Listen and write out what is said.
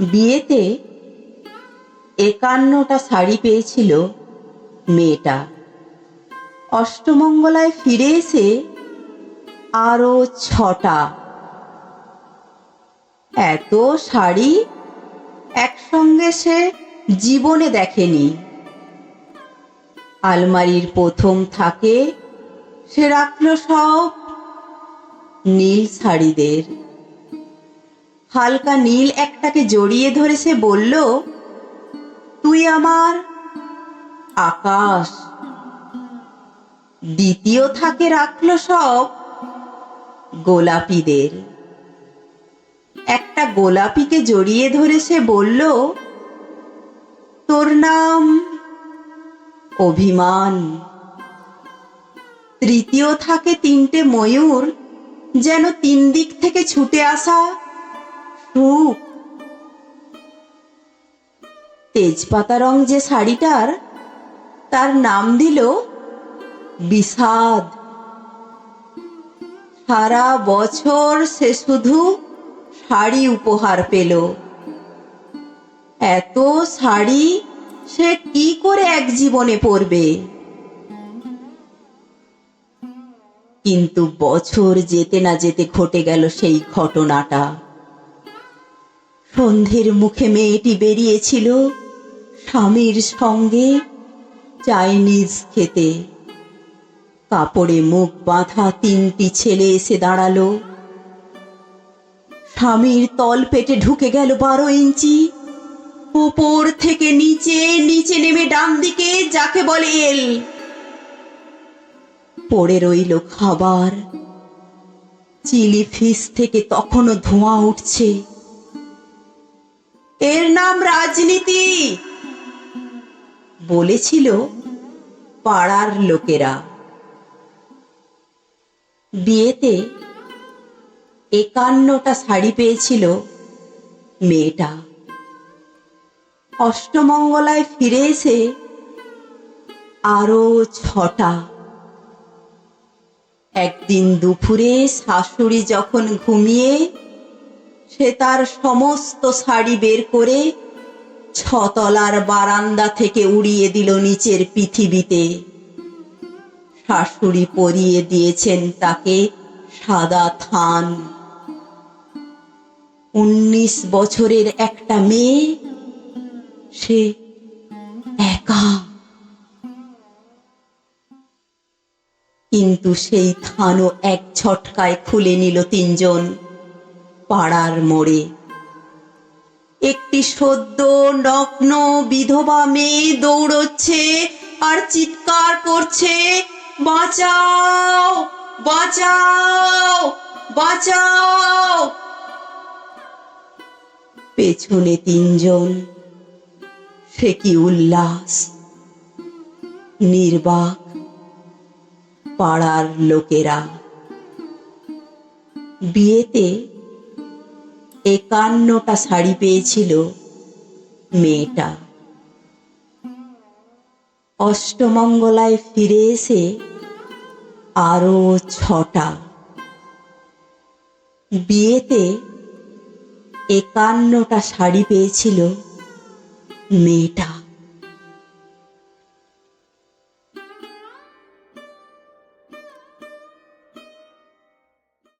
বিয়েতে একান্নটা শাড়ি পেয়েছিল মেয়েটা। অষ্টমঙ্গলায় ফিরে এসে আরও ছটা। এত শাড়ি একসঙ্গে সে জীবনে দেখেনি। আলমারির প্রথম থাকে সে রাখল সব নীল শাড়িদের। হালকা নীল একটাকে জড়িয়ে ধরে সে বলল, তুই আমার আকাশ। দ্বিতীয় থাকে রাখল সব গোলাপিদের। একটা গোলাপিকে জড়িয়ে ধরে সে বলল, তোর নাম অভিমান। তৃতীয় থাকে তিনটে ময়ূর যেন তিন দিক থেকে ছুটে আসা তেজপাতা রং যে শাড়িটার, তার নাম দিল বিষাদ। সারা বছর সে শুধু শাড়ি উপহার পেল। এত শাড়ি সে কি করে এক জীবনে পরবে? কিন্তু বছর যেতে না যেতে ঘটে গেল সেই ঘটনাটা। সন্ধ্যের মুখে মেয়েটি বেরিয়েছিল। স্বামীর সঙ্গে চাইনিজ খেতে কাপড়ে মুখ বাঁধা তিনটি ছেলে এসে দাঁড়াল। স্বামীর তল পেটে ঢুকে গেল বারো ইঞ্চি। উপর থেকে নিচে নিচে নেমে ডান দিকে, যাকে বলে এল। পড়ে রইল খাবার। চিলি ফিস থেকে তখনও ধোঁয়া উঠছে। এর নাম রাজনীতি। বলেছিল পাড়ার লোকেরা। বিয়েতে একান্নটা শাড়ি পেয়েছিল মেয়েটা। অষ্টমঙ্গলায় ফিরে এসে আরও ছটা। একদিন দুপুরে শাশুড়ি যখন ঘুমিয়ে সে তার সমস্ত শাড়ি বের করে ছতলার বারান্দা থেকে উড়িয়ে দিল নিচের পৃথিবীতে। শাশুড়ি পরিয়ে দিয়েছেন তাকে সাদা থান। উনিশ বছরের একটা মেয়ে, সে একা। কিন্তু সেই থানও এক ছটকায় খুলে নিল তিনজন। পাড়ার মোড়ে। একটি সদ্য নগ্ন বিধবা মেয়ে দৌড়চ্ছে আর চিৎকার করছে, বাঁচাও বাঁচাও বাঁচাও। পেছনে তিনজন, সে কি উল্লাস, নির্বাক পাড়ার লোকেরা। বিয়েতে একান্নটা শাড়ি পেয়েছিল মেয়েটা। অষ্টমঙ্গলায় ফিরে এসে আরও ছটা। বিয়েতে একান্নটা শাড়ি পেয়েছিল মেয়েটা।